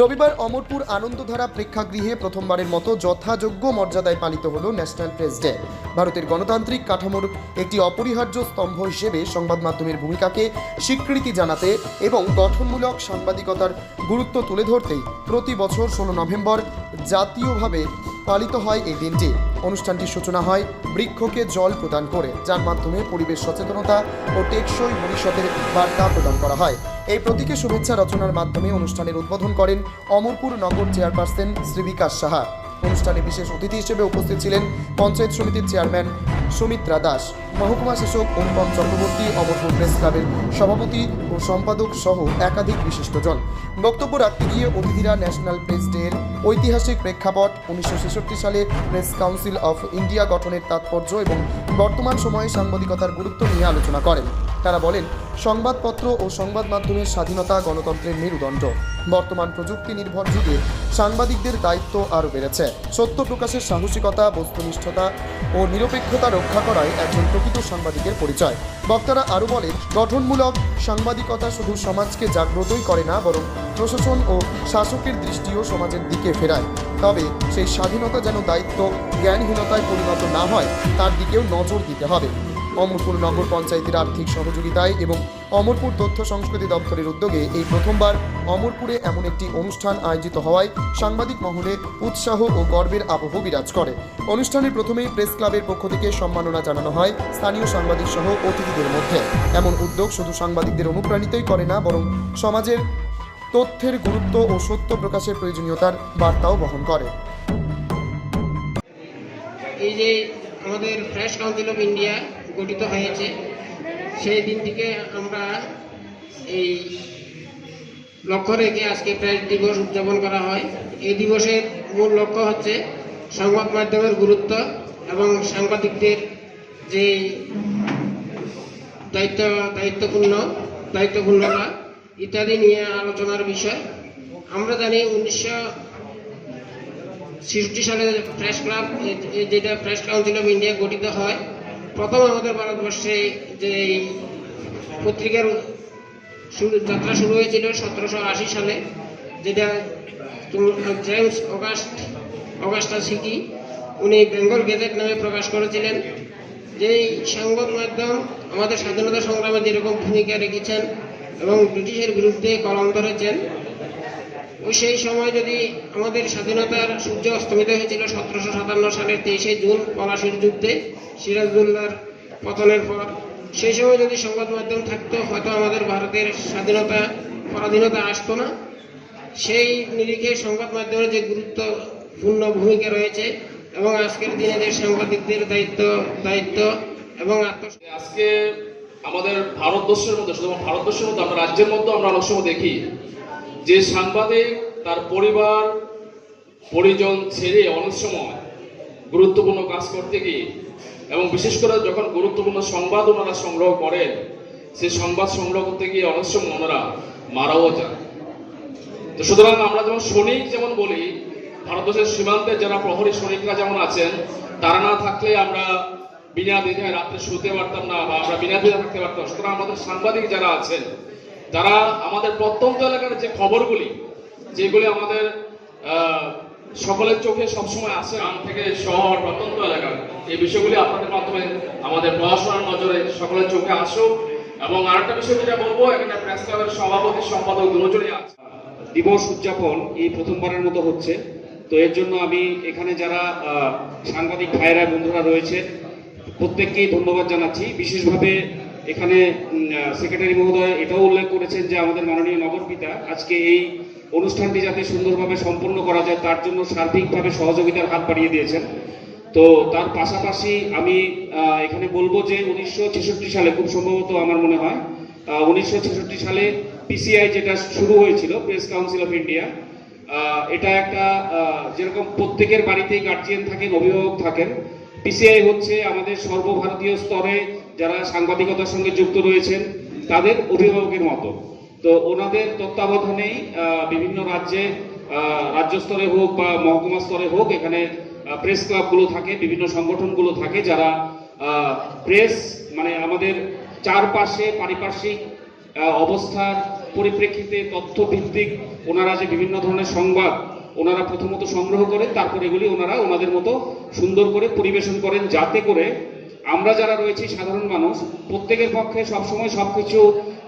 রবিবার অমরপুর আনন্দধারা প্রেক্ষাগৃহে প্রথমবারের মতো যথাযোগ্য মর্যাদায় পালিত হল ন্যাশনাল প্রেস ডে। ভারতের গণতান্ত্রিক কাঠামোর একটি অপরিহার্য স্তম্ভ হিসেবে সংবাদ মাধ্যমের ভূমিকাকে স্বীকৃতি জানাতে এবং গঠনমূলক সাংবাদিকতার গুরুত্ব তুলে ধরতেই প্রতি বছর ষোলো নভেম্বর জাতীয়ভাবে পালিত হয় এই দিনটি। অনুষ্ঠানটির সূচনা হয় বৃক্ষকে জল প্রদান করে, যার মাধ্যমে পরিবেশ সচেতনতা ও টেকসই ভবিষ্যতের বার্তা প্রদান করা হয়। এই প্রতীকে শুভেচ্ছা রচনার মাধ্যমে অনুষ্ঠানের উদ্বোধন করেন অমরপুর নগর চেয়ারপারসন শ্রী বিকাশ সাহা। অনুষ্ঠানে বিশেষ অতিথি হিসেবে উপস্থিত ছিলেন পঞ্চায়েত সমিতির চেয়ারম্যান সুমিত্রা দাস, মহকুমা শাসক অনুপম চক্রবর্তী, অমরপুর প্রেস ক্লাবের সভাপতি ও সম্পাদক সহ একাধিক বিশিষ্টজন। বক্তব্য রাখতে গিয়ে অতিথিরা ন্যাশনাল প্রেস ডে এর ঐতিহাসিক প্রেক্ষাপট, উনিশশো ছেষট্টি সালে প্রেস কাউন্সিল অফ ইন্ডিয়া গঠনের তাৎপর্য এবং বর্তমান সময়ে সাংবাদিকতার গুরুত্ব নিয়ে আলোচনা করেন। তারা বলেন, সংবাদপত্র ও সংবাদ মাধ্যমের স্বাধীনতা গণতন্ত্রের মেরুদণ্ড। বর্তমান প্রযুক্তি নির্ভর যুগে সাংবাদিকদের দায়িত্ব আরও বেড়েছে। সত্য প্রকাশের সাহসিকতা, বস্তুনিষ্ঠতা ও নিরপেক্ষতা রক্ষা করাই একজন প্রকৃত সাংবাদিকের পরিচয়। বক্তারা আরও বলেন, গঠনমূলক সাংবাদিকতা শুধু সমাজকে জাগ্রতই করে না, বরং প্রশাসন ও শাসকের দৃষ্টিও সমাজের দিকে ফেরায়। তবে সেই স্বাধীনতা যেন দায়িত্ব জ্ঞানহীনতায় পরিণত না হয়, তার দিকেও নজর দিতে হবে। অমরপুর নগর পঞ্চায়েতের আর্থিক সহযোগিতায় এবং অমরপুর তথ্য সংস্কৃতি দপ্তরের উদ্যোগে এই প্রথমবার অমরপুরে এমন একটি অনুষ্ঠান আয়োজিত হওয়ায় সাংবাদিক মহলে উৎসাহ ও গর্বের আবহ বিরাজ করে। অনুষ্ঠানের প্রথমেই প্রেস ক্লাবের পক্ষ থেকে সম্মাননা জানানো হয় স্থানীয় সাংবাদিক সহ অতিথিদের মধ্যে। এমন উদ্যোগ শুধু সাংবাদিকদের অনুপ্রাণিতই করে না, বরং সমাজের তথ্যের গুরুত্ব ও সত্য প্রকাশের প্রয়োজনীয়তার বার্তাও বহন করে। এই যে আমাদের প্রেস কাউন্সিল অফ ইন্ডিয়া গঠিত হয়েছে। সেই দিন থেকে আমরা এই লক্ষ্য রেখে আজকে প্রেস দিবস উদযাপন করা হয়। এই দিবসের মূল লক্ষ্য হচ্ছে সংবাদ মাধ্যমের গুরুত্ব এবং সাংবাদিকদের যে দায়িত্ব, দায়িত্বপূর্ণ, দায়িত্বপূর্ণতা ইত্যাদি নিয়ে আলোচনার বিষয়। আমরা জানি উনিশশো ছেষট্টি সালে প্রেস ক্লাব যেটা প্রেস কাউন্সিল অফ ইন্ডিয়া গঠিত হয় প্রথম আমাদের ভারতবর্ষে যে পত্রিকার শুরু, যাত্রা শুরু হয়েছিল সতেরোশো আশি সালে, যেটা জেমস অগাস্ট, অগাস্টা সিকি উনি বেঙ্গল গেজেট নামে প্রকাশ করেছিলেন যেই সংবাদ মাধ্যম আমাদের স্বাধীনতা সংগ্রামে যেরকম ভূমিকা রেখেছেন এবং ব্রিটিশের বিরুদ্ধে কলম ধরেছেন সেই সময় যদি আমাদের স্বাধীনতার সূর্য অস্তমিত হয়েছিল সতেরোশো সাতান্ন সালের তেইশে জুন পলাশির যুদ্ধে সিরাজদুল্লার পতনের পর, সেই সময় যদি সংবাদ মাধ্যম থাকতো, হয়তো আমাদের ভারতের স্বাধীনতা, পরাধীনতা আসতো না। সেই নিরিখে সংবাদ মাধ্যমের যে গুরুত্বপূর্ণ ভূমিকা রয়েছে এবং আজকের দিনে যে সাংবাদিকদের দায়িত্ব দায়িত্ব এবং আজকে আমাদের ভারতবর্ষের মধ্যে শুধু ভারতবর্ষের মধ্যে, আমরা রাজ্যের মধ্যে আমরা অনেক সময় দেখি যে সাংবাদিক তার পরিবার, পরিজন ছেড়ে অনেক সময় গুরুত্বপূর্ণ কাজ করতে গিয়ে এবং বিশেষ করে যখন গুরুত্বপূর্ণ সংবাদ ওনারা সংগ্রহ করেন, সেই সংবাদ সংগ্রহ করতে গিয়ে অনেক সময় ওনারা মারাও যান তো সুতরাং আমরা যেমন সৈনিক যেমন বলি, ভারতবর্ষের সীমান্তে যারা প্রহরী সৈনিকরা যেমন আছেন, তারা না থাকলে আমরা বিনা দ্বিধায় রাত্রে শুতে পারতাম না বা আমরা বিনা দ্বিধায় থাকতে পারতাম। সুতরাং আমাদের সাংবাদিক যারা আছেন তারা আমাদের প্রত্যন্ত এলাকার যে খবরগুলি, যেগুলি আমাদের সকলের চোখে সবসময় আসে গ্রাম থেকে শহর প্রত্যন্ত এলাকা এই বিষয়গুলি আপনাদের মাধ্যমে আমাদের পড়াশোনার নজরে সকলের চোখে আসুক। এবং আরেকটা বিষয় যেটা বলব, এখানে প্রেস ক্লাবের সভাপতি, সম্পাদক দুজনই আছে দিবস উদযাপন এই প্রথমবারের মতো হচ্ছে। তো এর জন্য আমি এখানে যারা সাংবাদিক ভাইয়েরা, বন্ধুরা রয়েছে, প্রত্যেককেই ধন্যবাদ জানাচ্ছি। বিশেষভাবে এখানে সেক্রেটারি মহোদয় এটাও উল্লেখ করেছেন যে আমাদের মাননীয় নগরপিতা আজকে এই অনুষ্ঠানটি যাতে সুন্দরভাবে সম্পন্ন করা যায়, তার জন্য সার্বিকভাবে সহযোগিতার হাত বাড়িয়ে দিয়েছেন। তো তার পাশাপাশি আমি এখানে বলব যে উনিশশো ছেষট্টি সালে, খুব সম্ভবত আমার মনে হয় উনিশশো ছেষট্টি সালে পিসিআই যেটা শুরু হয়েছিল প্রেস কাউন্সিল অফ ইন্ডিয়া এটা একটা যেরকম প্রত্যেকের বাড়িতেই গার্জিয়ান থাকেন, অভিভাবক থাকেন পিসিআই হচ্ছে আমাদের সর্বভারতীয় স্তরে যারা সাংবাদিকতার সঙ্গে যুক্ত রয়েছেন, তাদের অভিভাবকের মতো। তো ওনাদের তত্ত্বাবধানেই বিভিন্ন রাজ্যে রাজ্য স্তরে হোক বা মহকুমা স্তরে হোক, এখানে প্রেস ক্লাবগুলো থাকে, বিভিন্ন সংগঠনগুলো থাকে যারা প্রেস মানে আমাদের চারপাশে পারিপার্শ্বিক অবস্থার পরিপ্রেক্ষিতে তথ্যভিত্তিক ওনারা যে বিভিন্ন ধরনের সংবাদ ওনারা প্রথমত সংগ্রহ করেন তারপর এগুলি ওনারা ওনাদের মতো সুন্দর করে পরিবেশন করেন যাতে করে আমরা যারা রয়েছি সাধারণ মানুষ, প্রত্যেকের পক্ষে সবসময় সবকিছু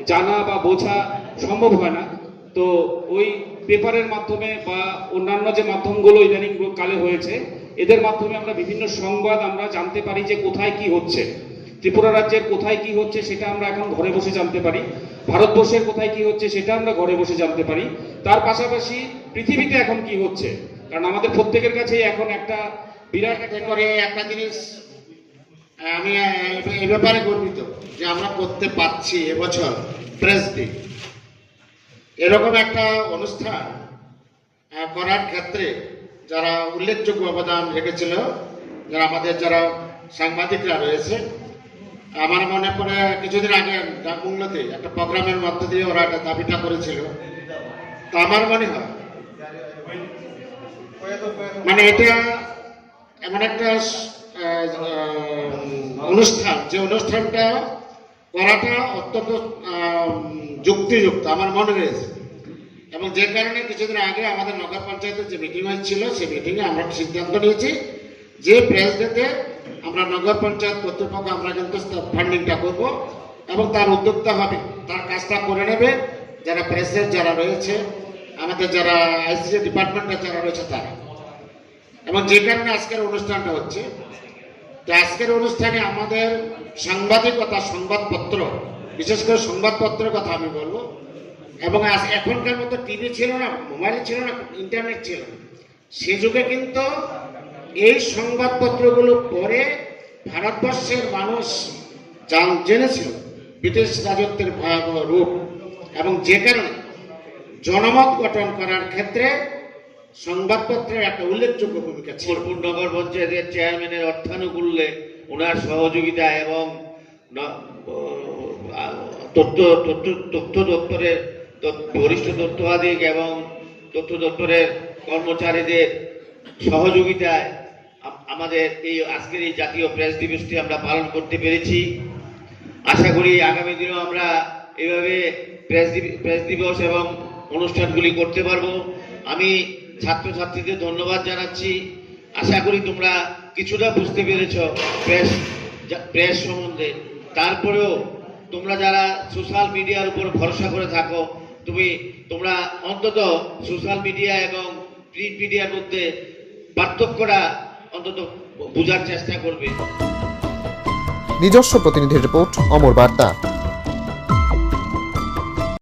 জানা বা বোঝা সম্ভব হয় না। তো ওই পেপারের মাধ্যমে বা অন্যান্য যে মাধ্যমগুলো ইদানিং কালে হয়েছে, এদের মাধ্যমে আমরা বিভিন্ন সংবাদ আমরা জানতে পারি যে কোথায় কি হচ্ছে। ত্রিপুরা রাজ্যের কোথায় কি হচ্ছে সেটা আমরা এখন ঘরে বসে জানতে পারি। ভারতবর্ষের কোথায় কি হচ্ছে সেটা আমরা ঘরে বসে জানতে পারি। তার পাশাপাশি পৃথিবীতে এখন কি হচ্ছে? কারণ আমাদের প্রত্যেকের কাছেই এখন একটা বিরাট করে একটা জিনিস আমি এ ব্যাপারে গর্বিত যে আমরা করতে পারছি এবছর প্রেস ডে এরকম একটা অনুষ্ঠান করার ক্ষেত্রে যারা উল্লেখযোগ্য অবদান রেখেছিল, যারা আমাদের যারা সাংবাদিকরা রয়েছে, আমার মনে পড়ে কিছুদিন আগে ডাকুংলাতে একটা প্রোগ্রামের মধ্য দিয়ে ওরা একটা দাবিটা করেছিল। তা আমার মনে হয় মানে এটা এমন একটা অনুষ্ঠান, যে অনুষ্ঠানটা করাটা অত্যন্ত যুক্তিযুক্ত, আমার মনে রয়েছে। এবং যে কারণে কিছুদিন আগে আমাদের নগর পঞ্চায়েতের যে মিটিং হয়েছিল, সেই মিটিংয়ে আমরা সিদ্ধান্ত নিয়েছি যে প্রেস ডেতে আমরা নগর পঞ্চায়েত কর্তৃপক্ষ, আমরা কিন্তু ফান্ডিংটা করব এবং তার উদ্যোক্তা হবে, তার কাজটা করে নেবে যারা প্রেসের যারা রয়েছে, আমাদের যারা আইসিসি ডিপার্টমেন্টের যারা রয়েছে তারা। এবং যে কারণে আজকের অনুষ্ঠানটা হচ্ছে আজকের অনুষ্ঠানে আমাদের সাংবাদিকতা, সংবাদপত্র, বিশেষ করে সংবাদপত্রের কথা আমি বলব। এবং এখনকার মতো টিভি ছিল না, মোবাইল ছিল না, ইন্টারনেট ছিল না। সে যুগে কিন্তু এই সংবাদপত্রগুলো পড়ে ভারতবর্ষের মানুষ জান, জেনেছিল ব্রিটিশ রাজত্বের ভয়াবহ রূপ। এবং যে কারণে জনমত গঠন করার ক্ষেত্রে সংবাদপত্রের একটা উল্লেখযোগ্য ভূমিকা ছিল। নগর পঞ্চায়েতের চেয়ারম্যানের অর্থানুকূল্যে ওনার সহযোগিতা এবং তথ্য তথ্য তথ্য দপ্তরের বরিষ্ঠ তথ্যবাদিক এবং তথ্য দপ্তরের কর্মচারীদের সহযোগিতায় আমাদের এই আজকের এই জাতীয় প্রেস দিবসটি আমরা পালন করতে পেরেছি। আশা করি আগামী দিনেও আমরা এভাবে প্রেস প্রেস দিবস এবং অনুষ্ঠানগুলি করতে পারব। আমি ছাত্রছাত্রীদের ধন্যবাদ জানাচ্ছি। আশা করি তোমরা কিছুটা বুঝতে পেরেছ প্রেস প্রেস সম্বন্ধে। তারপরেও তোমরা যারা সোশ্যাল মিডিয়ার উপর ভরসা করে থাকো, তুমি, তোমরা অন্তত সোশ্যাল মিডিয়া এবং প্রিন্ট মিডিয়ার মধ্যে পার্থক্যটা অন্তত বোঝার চেষ্টা করবে। নিজস্ব প্রতিনিধির রিপোর্ট, অমর বার্তা।